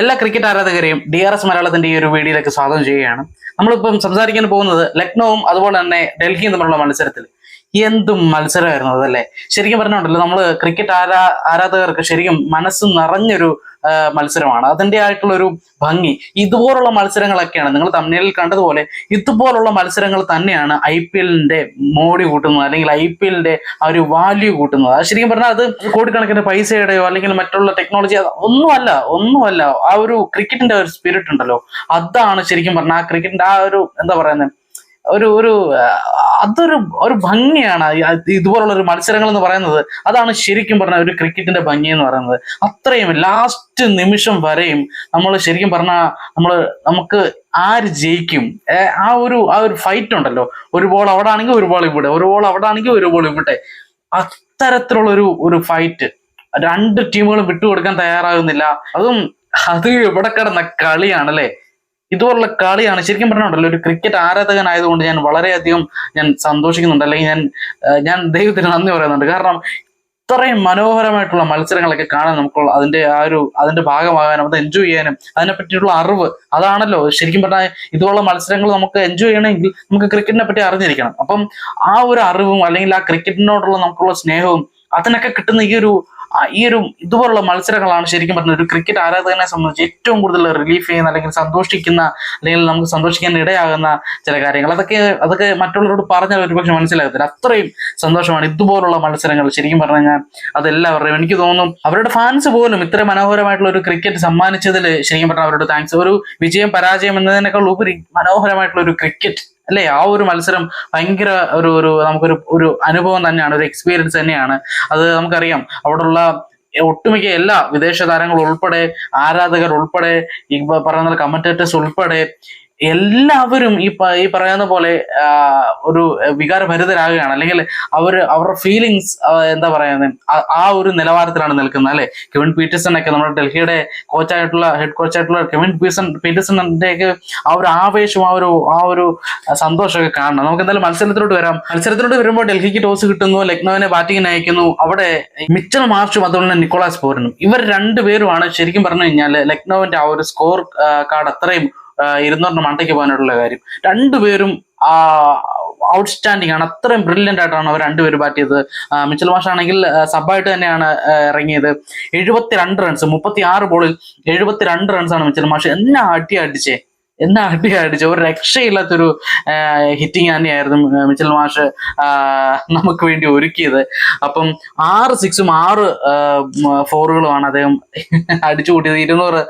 എല്ലാ ക്രിക്കറ്റ് ആരാധകരെയും D R S മലയാളത്തിന്റെ ഈ ഒരു വീഡിയോയിലേക്ക് സ്വാഗതം ചെയ്യുകയാണ്. നമ്മളിപ്പം സംസാരിക്കാൻ പോകുന്നത് ലക്നൌവും അതുപോലെ തന്നെ ഡൽഹിയും തമ്മിലുള്ള മത്സരത്തിൽ. എന്തും മത്സരമായിരുന്നു അതല്ലേ? ശരിക്കും പറഞ്ഞുണ്ടല്ലോ നമ്മൾ ക്രിക്കറ്റ് ആരാ ആരാധകർക്ക് ശരിക്കും മനസ്സ് നിറഞ്ഞൊരു മത്സരമാണ്. അതിന്റെ ആയിട്ടുള്ള ഒരു ഭംഗി. ഇതുപോലുള്ള മത്സരങ്ങളൊക്കെയാണ് നിങ്ങൾ തമിഴിൽ കണ്ടതുപോലെ ഇതുപോലുള്ള മത്സരങ്ങൾ തന്നെയാണ് ഐ പി എല്ലിന്റെ മോടി കൂട്ടുന്നത് അല്ലെങ്കിൽ ഐ പി എല്ലിന്റെ ആ ഒരു വാല്യൂ കൂട്ടുന്നത്. ശരിക്കും പറഞ്ഞാൽ അത് കോടിക്കണക്കിന് പൈസയുടെയോ അല്ലെങ്കിൽ മറ്റുള്ള ടെക്നോളജി ഒന്നുമല്ല ഒന്നുമല്ല. ആ ഒരു ക്രിക്കറ്റിന്റെ ഒരു സ്പിരിറ്റ് ഉണ്ടല്ലോ. അതാണ് ശരിക്കും പറഞ്ഞാൽ ആ ക്രിക്കറ്റിന്റെ ആ ഒരു എന്താ പറയുന്നത് ഒരു ഒരു അതൊരു ഒരു ഭംഗിയാണ് ഇതുപോലുള്ള ഒരു മത്സരങ്ങൾ എന്ന് പറയുന്നത്. അതാണ് ശരിക്കും പറഞ്ഞ ഒരു ക്രിക്കറ്റിന്റെ ഭംഗി എന്ന് പറയുന്നത്. അത്രയും ലാസ്റ്റ് നിമിഷം വരെയും നമ്മൾ ശരിക്കും പറഞ്ഞ നമ്മൾ നമുക്ക് ആര് ജയിക്കും? ആ ഒരു ആ ഒരു ഫൈറ്റ് ഉണ്ടല്ലോ. ഒരു ബോൾ അവിടെ ആണെങ്കിൽ ഒരു ബോൾ ഇവിടെ ഒരു ബോൾ അവിടെ ആണെങ്കിൽ ഒരു ബോൾ ഇവിടെ. അത്തരത്തിലുള്ള ഒരു ഒരു ഫൈറ്റ് രണ്ട് ടീമുകളും വിട്ടുകൊടുക്കാൻ തയ്യാറാകുന്നില്ല. അതും അത് ഇവിടെ കിടന്ന കളിയാണ് അല്ലേ ഇതുപോലുള്ള കളിയാണ് ശരിക്കും പറഞ്ഞുണ്ടല്ലോ ഒരു ക്രിക്കറ്റ് ആരാധകനായതുകൊണ്ട് ഞാൻ വളരെയധികം ഞാൻ സന്തോഷിക്കുന്നുണ്ട്. അല്ലെങ്കിൽ ഞാൻ ഞാൻ ദൈവത്തിന് നന്ദി പറയുന്നുണ്ട്. കാരണം ഇത്രയും മനോഹരമായിട്ടുള്ള മത്സരങ്ങളൊക്കെ കാണാൻ നമുക്ക് അതിന്റെ ആ ഒരു അതിന്റെ ഭാഗമാകാനും അത് എൻജോയ് ചെയ്യാനും അതിനെ പറ്റിയിട്ടുള്ള അറിവ് അതാണല്ലോ. ശരിക്കും പറഞ്ഞാൽ ഇതുപോലുള്ള മത്സരങ്ങൾ നമുക്ക് എൻജോയ് ചെയ്യണമെങ്കിൽ നമുക്ക് ക്രിക്കറ്റിനെ പറ്റി അറിഞ്ഞിരിക്കണം. അപ്പം ആ ഒരു അറിവും അല്ലെങ്കിൽ ആ ക്രിക്കറ്റിനോടുള്ള നമുക്കുള്ള സ്നേഹവും അതിനൊക്കെ കിട്ടുന്ന ഈ ഒരു ഈ ഒരു ഇതുപോലുള്ള മത്സരങ്ങളാണ് ശരിക്കും പറഞ്ഞ ഒരു ക്രിക്കറ്റ് ആരാധകനെ സംബന്ധിച്ച് ഏറ്റവും കൂടുതൽ റിലീഫ് ചെയ്യുന്ന അല്ലെങ്കിൽ സന്തോഷിക്കുന്ന അല്ലെങ്കിൽ നമുക്ക് സന്തോഷിക്കാൻ ഇടയാകുന്ന ചില കാര്യങ്ങൾ. അതൊക്കെ അതൊക്കെ മറ്റുള്ളവരോട് പറഞ്ഞാൽ ഒരുപക്ഷെ മനസ്സിലാകത്തില്ല. അത്രയും സന്തോഷമാണ് ഇതുപോലുള്ള മത്സരങ്ങൾ ശരിക്കും പറഞ്ഞു കഴിഞ്ഞാൽ അതെല്ലാവരുടെയും. എനിക്ക് തോന്നുന്നു അവരുടെ ഫാൻസ് പോലും ഇത്ര മനോഹരമായിട്ടുള്ള ഒരു ക്രിക്കറ്റ് സമ്മാനിച്ചതിൽ ശരിക്കും പറഞ്ഞാൽ അവരോട് താങ്ക്സ് ഒരു വിജയം പരാജയം എന്നതിനേക്കാൾ ഉപരി മനോഹരമായിട്ടുള്ള ഒരു ക്രിക്കറ്റ് അല്ലേ? ആ ഒരു മത്സരം ഭയങ്കര ഒരു ഒരു നമുക്കൊരു ഒരു അനുഭവം തന്നെയാണ് ഒരു എക്സ്പീരിയൻസ് തന്നെയാണ്. അത് നമുക്കറിയാം. അവിടെയുള്ള ഒട്ടുമിക്ക എല്ലാ വിദേശ താരങ്ങൾ ഉൾപ്പെടെ ആരാധകർ ഉൾപ്പെടെ ഈ പറയുന്ന കമന്റേറ്റേഴ്സ് ഉൾപ്പെടെ എല്ലാവരും ഈ ഈ പറയുന്ന പോലെ ഒരു വികാരഭരിതരാകുകയാണ്. അല്ലെങ്കിൽ അവർ അവരുടെ ഫീലിങ്സ് എന്താ പറയുന്നത് ആ- ഒരു നിലവാരത്തിലാണ് നിൽക്കുന്നത് അല്ലെ? കെവിൻ പീറ്റേഴ്സൺ ഒക്കെ നമ്മുടെ ഡൽഹിയുടെ കോച്ചായിട്ടുള്ള ഹെഡ് കോച്ചായിട്ടുള്ള കെവിൻ പീറ്റേഴ്സൺ പീറ്റേഴ്സണിന്റെ ഒക്കെ ആ ഒരു ആവേശം ആ ഒരു ആ ഒരു സന്തോഷമൊക്കെ കാണണം. നമുക്ക് എന്തായാലും മത്സരത്തിലോട്ട് വരാം. മത്സരത്തിലോട്ട് വരുമ്പോൾ ഡൽഹിക്ക് ടോസ് കിട്ടുന്നു ലക്നൌവിനെ ബാറ്റിങ്ങിന് അയക്കുന്നു. അവിടെ മിച്ചൽ മാർച്ചും അതുപോലെ തന്നെ നിക്കോളാസ് പോരനും. ഇവർ രണ്ടുപേരുമാണ് ശരിക്കും പറഞ്ഞു കഴിഞ്ഞാൽ ലക്നൌവിന്റെ ആ ഒരു സ്കോർ കാർഡ് അത്രയും ഇരുന്നൂറിന് മണ്ടയ്ക്ക് പോകാനായിട്ടുള്ള കാര്യം. രണ്ടുപേരും ഔട്ട്സ്റ്റാൻഡിംഗ് ആണ്. അത്രയും ബ്രില്യന്റ് ആയിട്ടാണ് അവർ രണ്ടുപേരും ബാറ്റ് ചെയ്തത്. മിച്ചൽ മാഷ് ആണെങ്കിൽ സബായിട്ട് തന്നെയാണ് ഇറങ്ങിയത് ഇറങ്ങിയത്. എഴുപത്തിരണ്ട് റൺസ് മുപ്പത്തി ആറ് ബോളിൽ എഴുപത്തി രണ്ട് റൺസാണ് മിച്ചൽ മാഷ്. എന്നാ അടി അടിച്ചേ? എന്നാ അടി അടിച്ചു ഒരു രക്ഷയില്ലാത്തൊരു ഹിറ്റിംഗ് തന്നെയായിരുന്നു മിച്ചൽ മാഷ് നമുക്ക് വേണ്ടി ഒരുക്കിയത്. അപ്പം ആറ് സിക്സും ആറ് ഫോറുകളുമാണ് അദ്ദേഹം അടിച്ചു കൂട്ടിയത്. ഇരുന്നൂറ്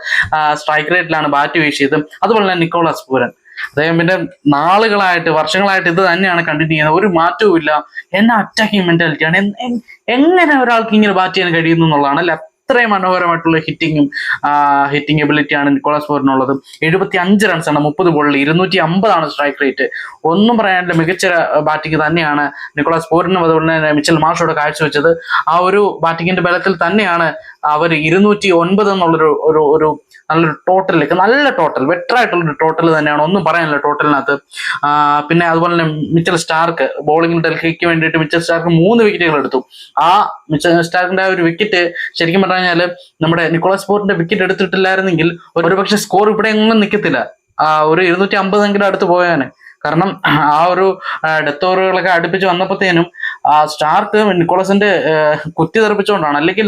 സ്ട്രൈക്ക് റേറ്റിലാണ് ബാറ്റ് വീശിയത് അതുപോലെ തന്നെ നിക്കോളാസ് പൂരൻ. അദ്ദേഹം പിന്നെ നാളുകളായിട്ട് വർഷങ്ങളായിട്ട് ഇത് തന്നെയാണ് കണ്ടിന്യൂ ചെയ്യുന്നത്. ഒരു മാറ്റവും ഇല്ല എന്നാ അറ്റാക്കിംഗ് മെന്റാലിറ്റിയാണ് എങ്ങനെ ഒരാൾക്ക് ഇങ്ങനെ ബാറ്റ് ചെയ്യാൻ കഴിയുന്നു എന്നുള്ളതാണ് അല്ലെ? അത്രയും മനോഹരമായിട്ടുള്ള ഹിറ്റിങ്ങും ഹിറ്റിംഗ് എബിലിറ്റിയാണ് നിക്കോളാസ് പോറിനുള്ളത് എഴുപത്തി അഞ്ച് റൺസാണ് മുപ്പത് ബോളിൽ ഇരുന്നൂറ്റി അമ്പതാണ് സ്ട്രൈക്ക് റേറ്റ് ഒന്നും പറയാനില്ല മികച്ച ബാറ്റിംഗ് തന്നെയാണ് നിക്കോളാസ് പോറിനും അതുപോലെ തന്നെ മിച്ചൽ മാഷോട് കാഴ്ചവെച്ചത്. ആ ഒരു ബാറ്റിങ്ങിന്റെ ബലത്തിൽ തന്നെയാണ് അവർ ഇരുന്നൂറ്റി ഒൻപത് എന്നുള്ളൊരു ഒരു ഒരു നല്ലൊരു ടോട്ടലിലേക്ക് നല്ല ടോട്ടൽ ബെറ്റർ ആയിട്ടുള്ള ടോട്ടൽ തന്നെയാണ്. ഒന്നും പറയാനില്ല ടോട്ടലിനകത്ത് പിന്നെ അതുപോലെ തന്നെ മിച്ചൽ സ്റ്റാർക്ക് ബോളിംഗ് ഡൽഹിക്ക് വേണ്ടിയിട്ട് മിച്ചൽ സ്റ്റാർക്ക് മൂന്ന് വിക്കറ്റുകൾ എടുത്തു. ആ മിച്ചൽ സ്റ്റാർക്കിന്റെ ആ ഒരു വിക്കറ്റ് ശരിക്കും കഴിഞ്ഞാൽ നമ്മുടെ നിക്കോളാസ് പോർട്ടിന്റെ വിക്കറ്റ് എടുത്തിട്ടില്ലായിരുന്നെങ്കിൽ ഒരുപക്ഷെ സ്കോർ ഇവിടെ എങ്ങും നിൽക്കത്തില്ല ആ ഒരു ഇരുന്നൂറ്റി അമ്പതെങ്കിലും അടുത്ത് പോയാണ് കാരണം ആ ഒരു ഡെത്ത് ഓവറുകളൊക്കെ അടുപ്പിച്ച് വന്നപ്പോഴത്തേനും ആ സ്റ്റാർക്ക് നിക്കോളസിന്റെ കുത്തി തെറിപ്പിച്ചുകൊണ്ടാണ് അല്ലെങ്കിൽ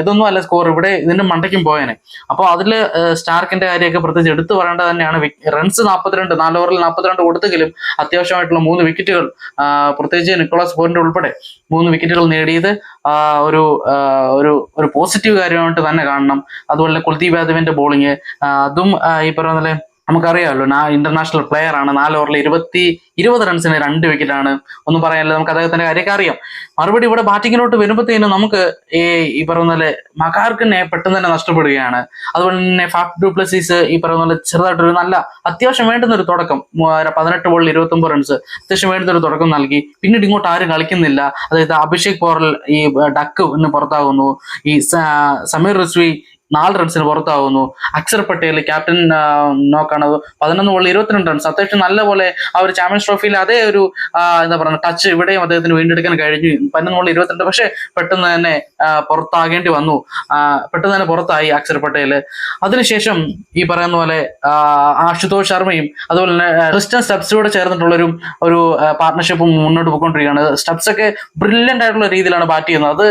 ഇതൊന്നും അല്ല സ്കോർ ഇവിടെ ഇതിന്റെ മണ്ടയ്ക്കും പോയേനെ. അപ്പോൾ അതിൽ സ്റ്റാർക്കിന്റെ കാര്യമൊക്കെ പ്രത്യേകിച്ച് എടുത്തു പറയേണ്ടത് തന്നെയാണ്. റൺസ് നാൽപ്പത്തിരണ്ട് നാല് ഓവറിൽ നാൽപ്പത്തിരണ്ട് കൊടുത്തെങ്കിലും അത്യാവശ്യമായിട്ടുള്ള മൂന്ന് വിക്കറ്റുകൾ പ്രത്യേകിച്ച് നിക്കോളാസ് പോറിന്റെ ഉൾപ്പെടെ മൂന്ന് വിക്കറ്റുകൾ നേടിയത് ഒരു ഒരു ഒരു പോസിറ്റീവ് കാര്യമായിട്ട് തന്നെ കാണണം. അതുപോലെ കുൽദീപ് യാദവിന്റെ ബോളിങ് അതും ഈ പോലെ നമുക്കറിയാമല്ലോ നാ ഇന്റർനാഷണൽ പ്ലെയർ ആണ്. നാല് ഓവറിൽ ഇരുപത്തി ഇരുപത് റൺസിന് രണ്ട് വിക്കറ്റാണ് ഒന്നും പറയാനില്ല നമുക്ക് അദ്ദേഹത്തിന്റെ കാര്യമൊക്കെ അറിയാം. മറുപടി ഇവിടെ ബാറ്റിങ്ങിലോട്ട് വരുമ്പോഴത്തേനും നമുക്ക് ഈ ഈ പറയുന്ന പോലെ മകാർക്കിനെ പെട്ടെന്ന് തന്നെ നഷ്ടപ്പെടുകയാണ്. അതുപോലെ തന്നെ ഫാഫ് ഡ്യൂപ്ലസീസ് ഈ പറയുന്ന പോലെ ചെറുതായിട്ടൊരു നല്ല അത്യാവശ്യം വേണ്ടുന്ന ഒരു തുടക്കം പതിനെട്ട് ബോളിൽ ഇരുപത്തി ഒമ്പത് റൺസ് അത്യാവശ്യം വേണ്ടുന്ന ഒരു തുടക്കം നൽകി. പിന്നീട് ഇങ്ങോട്ട് ആരും കളിക്കുന്നില്ല. അതായത് അഭിഷേക് പോറൽ ഈ ഡക്ക് ഇന്ന് പുറത്താകുന്നു. ഈ സമീർ റിസ്വി നാല് റൺസിന് പുറത്താവുന്നു. അക്ഷർ പട്ടേൽ ക്യാപ്റ്റൻ നോക്കാണത് പതിനൊന്ന് ബോളിൽ ഇരുപത്തിരണ്ട് റൺസ്. അത്യാവശ്യം നല്ല പോലെ ആ ഒരു ചാമ്പ്യൻസ് ട്രോഫിയിൽ അതേ ഒരു എന്താ പറയുക ടച്ച് ഇവിടെയും അദ്ദേഹത്തിന് വീണ്ടെടുക്കാൻ കഴിഞ്ഞു. പതിനൊന്ന് ബോളിൽ ഇരുപത്തിരണ്ട്. പക്ഷേ പെട്ടെന്ന് തന്നെ പുറത്താകേണ്ടി വന്നു. പെട്ടെന്ന് തന്നെ പുറത്തായി അക്ഷർ പട്ടേൽ അതിനുശേഷം ഈ പറയുന്ന പോലെ ആശുതോഷ് ശർമ്മയും അതുപോലെ തന്നെ ക്രിസ്റ്റ്യൻ സ്റ്റെപ്സിലൂടെ ചേർന്നിട്ടുള്ള ഒരു ഒരു പാർട്ണർഷിപ്പും മുന്നോട്ട് പോയിക്കൊണ്ടിരിക്കുകയാണ്. സ്റ്റെപ്സ് ഒക്കെ ബ്രില്യന്റ് ആയിട്ടുള്ള രീതിയിലാണ് ബാറ്റ് ചെയ്യുന്നത്. അത്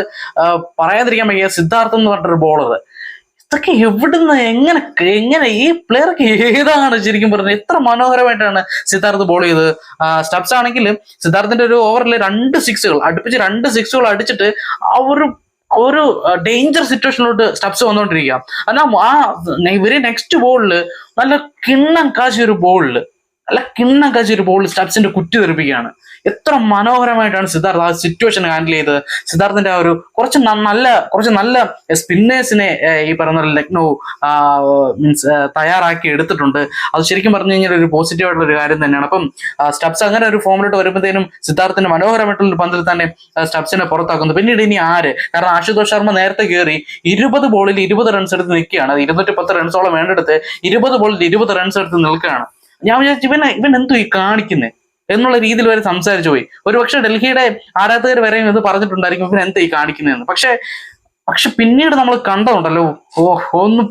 പറയാതിരിക്കാൻ വയ്യ. സിദ്ധാർത്ഥം എന്ന് പറഞ്ഞിട്ടൊരു ബോളർ ഇതൊക്കെ എവിടുന്ന്? എങ്ങനെ എങ്ങനെ ഈ പ്ലെയർക്ക് ഏതാണ് ശരിക്കും പറഞ്ഞത്? എത്ര മനോഹരമായിട്ടാണ് സിദ്ധാർത്ഥ് ബോൾ ചെയ്തത്? സ്റ്റബ്സ് ആണെങ്കിലും സിദ്ധാർത്ഥിന്റെ ഒരു ഓവറിൽ രണ്ട് സിക്സുകൾ അടുപ്പിച്ച് രണ്ട് സിക്സുകൾ അടിച്ചിട്ട് ആ ഒരു ഒരു ഡേഞ്ചർ സിറ്റുവേഷനിലോട്ട് സ്റ്റെപ്സ് വന്നുകൊണ്ടിരിക്കുക എന്നാൽ ആ ഇവർ നെക്സ്റ്റ് ബോളിൽ നല്ല കിണ്ണം കാശി ഒരു ബോളിൽ നല്ല കിണ്ണം ഒരു ബോളിൽ സ്റ്റബ്സിന്റെ കുറ്റി തെറിപ്പിക്കുകയാണ്. എത്ര മനോഹരമായിട്ടാണ് സിദ്ധാർത്ഥ് ആ സിറ്റുവേഷൻ ഹാൻഡിൽ ചെയ്തത്. സിദ്ധാർത്ഥിന്റെ ആ ഒരു കുറച്ച് നല്ല കുറച്ച് നല്ല സ്പിന്നേഴ്സിനെ ഈ പറയുന്ന ലക്നൗ മീൻസ് തയ്യാറാക്കി എടുത്തിട്ടുണ്ട്. അത് ശരിക്കും പറഞ്ഞു കഴിഞ്ഞാൽ ഒരു പോസിറ്റീവ് ആയിട്ടുള്ള ഒരു കാര്യം തന്നെയാണ്. അപ്പം സ്റ്റബ്സ് അങ്ങനെ ഒരു ഫോമിലോട്ട് വരുമ്പോഴത്തേനും സിദ്ധാർത്ഥിന്റെ മനോഹരമായിട്ടുള്ള പന്തിൽ തന്നെ സ്റ്റബ്സിനെ പുറത്താക്കുന്നു. പിന്നീട് ഇനി ആര്? കാരണം ആശുതോഷ് ശർമ്മ നേരത്തെ കയറി ഇരുപത് ബോളിൽ ഇരുപത് റൺസ് എടുത്ത് നിൽക്കുകയാണ്. ഇരുന്നൂറ്റി പത്ത് റൺസോളം വേണ്ടെടുത്ത് ഇരുപത് ബോളിൽ ഇരുപത് റൺസ് എടുത്ത് നിൽക്കുകയാണ്. ഞാൻ വിചാരിച്ചു ഇവൻ ഇവൻ എന്തോ ഈ കാണിക്കുന്നേ? എന്നുള്ള രീതിയിൽ വരെ സംസാരിച്ചു പോയി. ഒരുപക്ഷെ ഡൽഹിയുടെ ആരാധകർ വരെ ഇത് പറഞ്ഞിട്ടുണ്ടായിരിക്കും ഇവൻ എന്താ ഈ കാണിക്കുന്നതെന്ന്. പക്ഷെ പക്ഷെ പിന്നീട് നമ്മൾ കണ്ടതുണ്ടല്ലോ. ഓ ഒന്ന്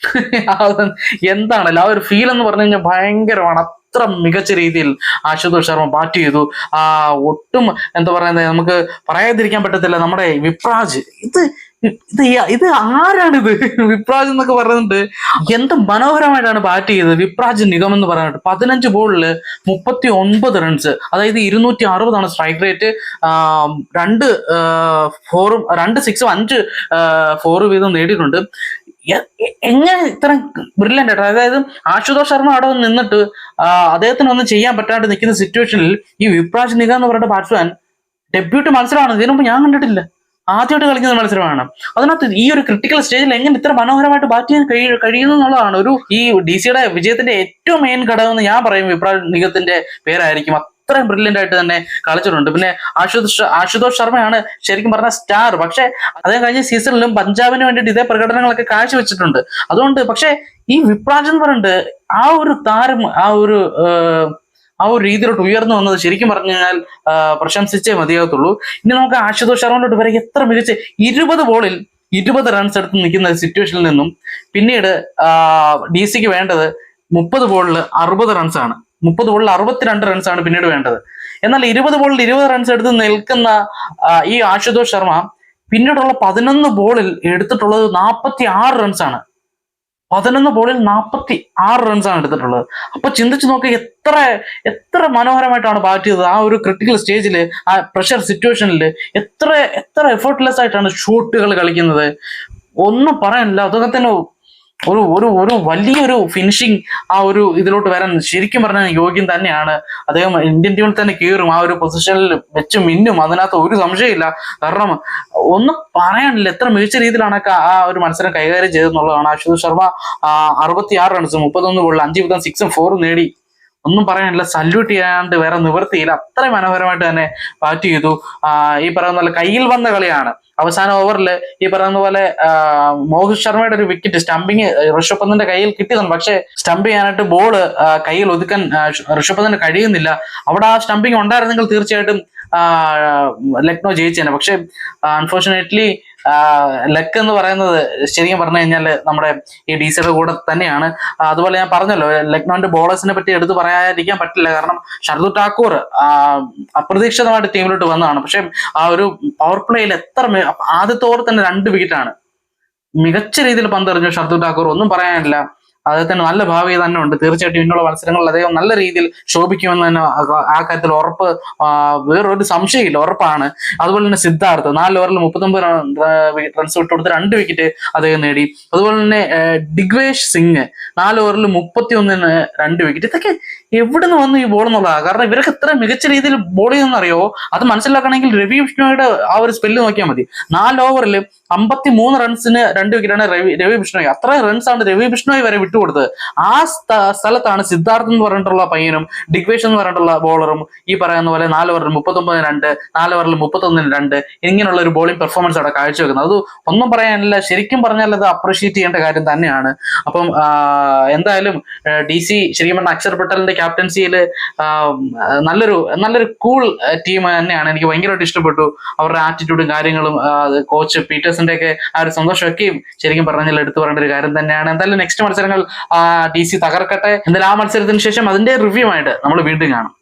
ആ ഒരു എന്താണല്ലോ? ആ ഒരു ഫീൽ എന്ന് പറഞ്ഞു കഴിഞ്ഞാൽ ഭയങ്കരമാണ്. അത്ര മികച്ച രീതിയിൽ ആശുതോഷ് ശർമ്മ ബാറ്റ് ചെയ്തു. ആ ഒട്ടും എന്താ പറയുന്നത് നമുക്ക് പറയാതിരിക്കാൻ പറ്റത്തില്ല. നമ്മുടെ വിപ്രാജ് ഇത് ഇത് ഇത് ആരാണിത് വിപ്രാജ് എന്നൊക്കെ പറയുന്നുണ്ട് എന്ത് മനോഹരമായിട്ടാണ് ബാറ്റ് ചെയ്തത്. വിപ്രാജ് നിഗം എന്ന് പറഞ്ഞിട്ട് പതിനഞ്ച് ബോളിൽ മുപ്പത്തി ഒൻപത് റൺസ് അതായത് ഇരുന്നൂറ്റി അറുപതാണ് സ്ട്രൈക്ക് റേറ്റ് രണ്ട് ഫോറും രണ്ട് സിക്സും അഞ്ച് ഫോർ വീതം നേടിയിട്ടുണ്ട്. എങ്ങനെ ഇത്ര ബ്രില്യന്റ് ആയിട്ട് അതായത് ആശുതോഷ് ശർമ്മ അവിടെ നിന്നിട്ട് ആ, അദ്ദേഹത്തിന് ഒന്നും ചെയ്യാൻ പറ്റാണ്ട് നിൽക്കുന്ന സിറ്റുവേഷനിൽ ഈ വിപ്രാജ് നിഗം എന്ന് പറയുന്ന ബാറ്റ്സ്മാൻ ഡെബ്യൂട്ട് മത്സരമാണ്. ഇതിനു മുമ്പ് ഞാൻ കണ്ടിട്ടില്ല. ആദ്യമായിട്ട് കളിക്കുന്ന മത്സരമാണ്. അതിനകത്ത് ഈ ഒരു ക്രിട്ടിക്കൽ സ്റ്റേജിൽ എങ്ങനെ ഇത്ര മനോഹരമായിട്ട് ബാറ്റ് ചെയ്യാൻ കഴി കഴിയുന്നു എന്നുള്ളതാണ് ഒരു ഈ ഡി സിയുടെ വിജയത്തിന്റെ ഏറ്റവും മെയിൻ ഘടകം ഞാൻ പറയും. വിപ്രാൽ നിഗത്തിന്റെ പേരായിരിക്കും. അത്രയും ബ്രില്യന്റ് ആയിട്ട് തന്നെ കളിച്ചിട്ടുണ്ട്. പിന്നെ ആശുതോഷ് ആശുതോഷ് ശർമ്മയാണ് ശരിക്കും പറഞ്ഞ സ്റ്റാർ പക്ഷെ അതേ കഴിഞ്ഞ സീസണിലും പഞ്ചാബിന് വേണ്ടിയിട്ട് ഇതേ പ്രകടനങ്ങളൊക്കെ കാഴ്ചവെച്ചിട്ടുണ്ട്. അതുകൊണ്ട് പക്ഷെ ഈ വിപ്രാജ് എന്ന് പറഞ്ഞിട്ട് ആ ഒരു താരം ആ ഒരു ആ ഒരു രീതിയിലോട്ട് ഉയർന്നു വന്നത് ശരിക്കും പറഞ്ഞു കഴിഞ്ഞാൽ പ്രശംസിച്ചേ മതിയാകത്തുള്ളൂ. ഇനി നമുക്ക് ആശുതോഷ് ശർമ്മയിലോട്ട് വരെ എത്ര മികച്ച. ഇരുപത് ബോളിൽ ഇരുപത് റൺസ് എടുത്ത് നിൽക്കുന്ന സിറ്റുവേഷനിൽ നിന്നും പിന്നീട് ഡി സിക്ക് വേണ്ടത് മുപ്പത് ബോളിൽ അറുപത് ആണ്. മുപ്പത് ബോളിൽ അറുപത്തിരണ്ട് ആണ് പിന്നീട് വേണ്ടത്. എന്നാൽ ഇരുപത് ബോളിൽ ഇരുപത് റൺസ് എടുത്ത് നിൽക്കുന്ന ഈ ആശുതോഷ് ശർമ്മ പിന്നീടുള്ള പതിനൊന്ന് ബോളിൽ എടുത്തിട്ടുള്ളത് നാൽപ്പത്തി ആറ് റൺസാണ് പതിനൊന്ന് ബോളിൽ നാൽപ്പത്തി ആറ് റൺസാണ് എടുത്തിട്ടുള്ളത്. അപ്പൊ ചിന്തിച്ചു നോക്കി എത്ര എത്ര മനോഹരമായിട്ടാണ് ബാറ്റ് ചെയ്തത്. ആ ഒരു ക്രിട്ടിക്കൽ സ്റ്റേജിൽ ആ പ്രഷർ സിറ്റുവേഷനിൽ എത്ര എത്ര എഫേർട്ട്ലെസ് ആയിട്ടാണ് ഷൂട്ടുകൾ കളിക്കുന്നത്. ഒന്നും പറയാനില്ല. തന്നെ ഒരു ഒരു ഒരു വലിയൊരു ഫിനിഷിങ് ആ ഒരു ഇതിലോട്ട് വരാൻ ശരിക്കും പറഞ്ഞാൽ യോഗ്യം തന്നെയാണ്. അദ്ദേഹം ഇന്ത്യൻ ടീമിൽ തന്നെ കീറും ആ ഒരു പൊസിഷനിൽ വെച്ച് മിന്നും അതിനകത്ത് ഒരു സംശയമില്ല കാരണം ഒന്നും പറയാനില്ല. എത്ര മികച്ച രീതിയിലാണ് ആ ഒരു മത്സരം കൈകാര്യം ചെയ്തെന്നുള്ളതാണ് അശ്വത് ശർമ്മ അറുപത്തി ആറ് റൺസ് മുപ്പത്തൊന്ന് ബോളിൽ അഞ്ച് വിധം സിക്സും ഫോറും നേടി. ഒന്നും പറയാനില്ല. സല്യൂട്ട് ചെയ്യാണ്ട് വേറെ നിവൃത്തിയില്ല. അത്ര മനോഹരമായിട്ട് തന്നെ ബാറ്റ് ചെയ്തു. ഈ പറയുന്ന പോലെ കയ്യിൽ വന്ന കളിയാണ്. അവസാന ഓവറിൽ ഈ പറയുന്ന പോലെ മോഹിത് ശർമ്മയുടെ ഒരു വിക്കറ്റ് സ്റ്റംപിങ് ഋഷഭ് പന്തിന്റെ കയ്യിൽ കിട്ടിയതാണ്. പക്ഷേ സ്റ്റംപ് ചെയ്യാനായിട്ട് ബോൾ കയ്യിൽ ഒതുക്കാൻ ഋഷഭ് പന്തിന് കഴിയുന്നില്ല. അവിടെ ആ സ്റ്റംപിങ് ഉണ്ടായിരുന്നെങ്കിൽ തീർച്ചയായിട്ടും ലക്നോ ലക്നോ ജയിച്ചേനെ. പക്ഷേ അൺഫോർച്ചുനേറ്റ്ലി ലക്ക് എന്ന് പറയുന്നത് ശരിക്കും പറഞ്ഞു കഴിഞ്ഞാൽ നമ്മുടെ ഈ ഡി സിയുടെ കൂടെ തന്നെയാണ്. അതുപോലെ ഞാൻ പറഞ്ഞല്ലോ ലക്നോന്റെ ബോളേഴ്സിനെ പറ്റി എടുത്തു പറയാതിരിക്കാൻ പറ്റില്ല. കാരണം ഷർദു ഠാക്കൂർ ആ, അപ്രതീക്ഷിതമായിട്ട് ടീമിലോട്ട് വന്നതാണ്. പക്ഷെ ആ ഒരു പവർ പ്ലേയിൽ എത്ര ആദ്യത്തോടെ തന്നെ രണ്ട് വിക്കറ്റാണ് മികച്ച രീതിയിൽ പന്തെറിഞ്ഞു ഷർദു ഠാക്കൂർ. ഒന്നും പറയാനില്ല. അദ്ദേഹത്തിന് നല്ല ഭാവി തന്നെ ഉണ്ട്. തീർച്ചയായിട്ടും ഇന്നുള്ള മത്സരങ്ങളിൽ അദ്ദേഹം നല്ല രീതിയിൽ ശോഭിക്കുമെന്ന് തന്നെ ആ- കാര്യത്തിൽ ഉറപ്പ് വേറൊരു സംശയമില്ല ഉറപ്പാണ്. അതുപോലെ തന്നെ സിദ്ധാർത്ഥ് നാല് ഓവറിൽ മുപ്പത്തൊമ്പത് റൺസ് വിട്ട് കൊടുത്ത് രണ്ട് വിക്കറ്റ് അദ്ദേഹം നേടി. അതുപോലെ തന്നെ ഡിഗ്വേഷ് സിംഗ് നാല് ഓവറിൽ മുപ്പത്തി ഒന്നിന് രണ്ട് വിക്കറ്റ് ഇതൊക്കെ എവിടെ നിന്ന് വന്നു ഈ ബോൾ എന്നുള്ളതാണ് കാരണം ഇവരൊക്കെ ഇത്ര മികച്ച രീതിയിൽ ബോൾ ചെയ്യുന്നറിയോ അത് മനസ്സിലാക്കണമെങ്കിൽ രവി വിഷ്ണുയുടെ ആ ഒരു സ്പെല്ല് നോക്കിയാൽ മതി. നാല് ഓവറിൽ അമ്പത്തി മൂന്ന് റൺസിന് രണ്ട് വിക്കറ്റാണ് രവി രവി ബിഷ്ണോയ് അത്ര ആണ് രവി ബിഷ്ണോയ് വരെ വിട്ടുകൊടുത്തത്. ആ സ്ഥലത്താണ് സിദ്ധാർത്ഥ് എന്ന് പറഞ്ഞിട്ടുള്ള പയ്യനും ഡിഗ്വേഷൻ എന്ന് പറഞ്ഞിട്ടുള്ള ബോളറും ഈ പറയുന്ന പോലെ നാല് ഓവറിൽ മുപ്പത്തൊമ്പതിന് രണ്ട് നാല് ഓവറിൽ മുപ്പത്തൊന്നിന് രണ്ട് ഇങ്ങനെയുള്ള ഒരു ബോളിംഗ് പെർഫോമൻസ് അവിടെ കാഴ്ചവെക്കുന്നത്. അത് ഒന്നും പറയാനില്ല. ശരിക്കും പറഞ്ഞാൽ അത് അപ്രീഷിയേറ്റ് ചെയ്യേണ്ട കാര്യം തന്നെയാണ്. അപ്പം എന്തായാലും ഡി സി ശരിക്കും പറഞ്ഞാൽ അക്ഷർ പട്ടേലിന്റെ ക്യാപ്റ്റൻസിയിൽ നല്ലൊരു നല്ലൊരു കൂൾ ടീം തന്നെയാണ്. എനിക്ക് ഭയങ്കരമായിട്ട് ഇഷ്ടപ്പെട്ടു. അവരുടെ ആറ്റിറ്റ്യൂഡും കാര്യങ്ങളും കോച്ച് പീറ്റേഴ്സിന്റെ ഒക്കെ ആ ഒരു സന്തോഷമൊക്കെയും ശരിക്കും പറഞ്ഞാൽ എടുത്തു പറയേണ്ട ഒരു കാര്യം തന്നെയാണ്. എന്തായാലും നെക്സ്റ്റ് മത്സരങ്ങൾ ഡി സി തകർക്കട്ടെ. എന്തായാലും ആ മത്സരത്തിന് ശേഷം അതിന്റെ റിവ്യൂ ആയിട്ട് നമ്മൾ വീണ്ടും കാണാം.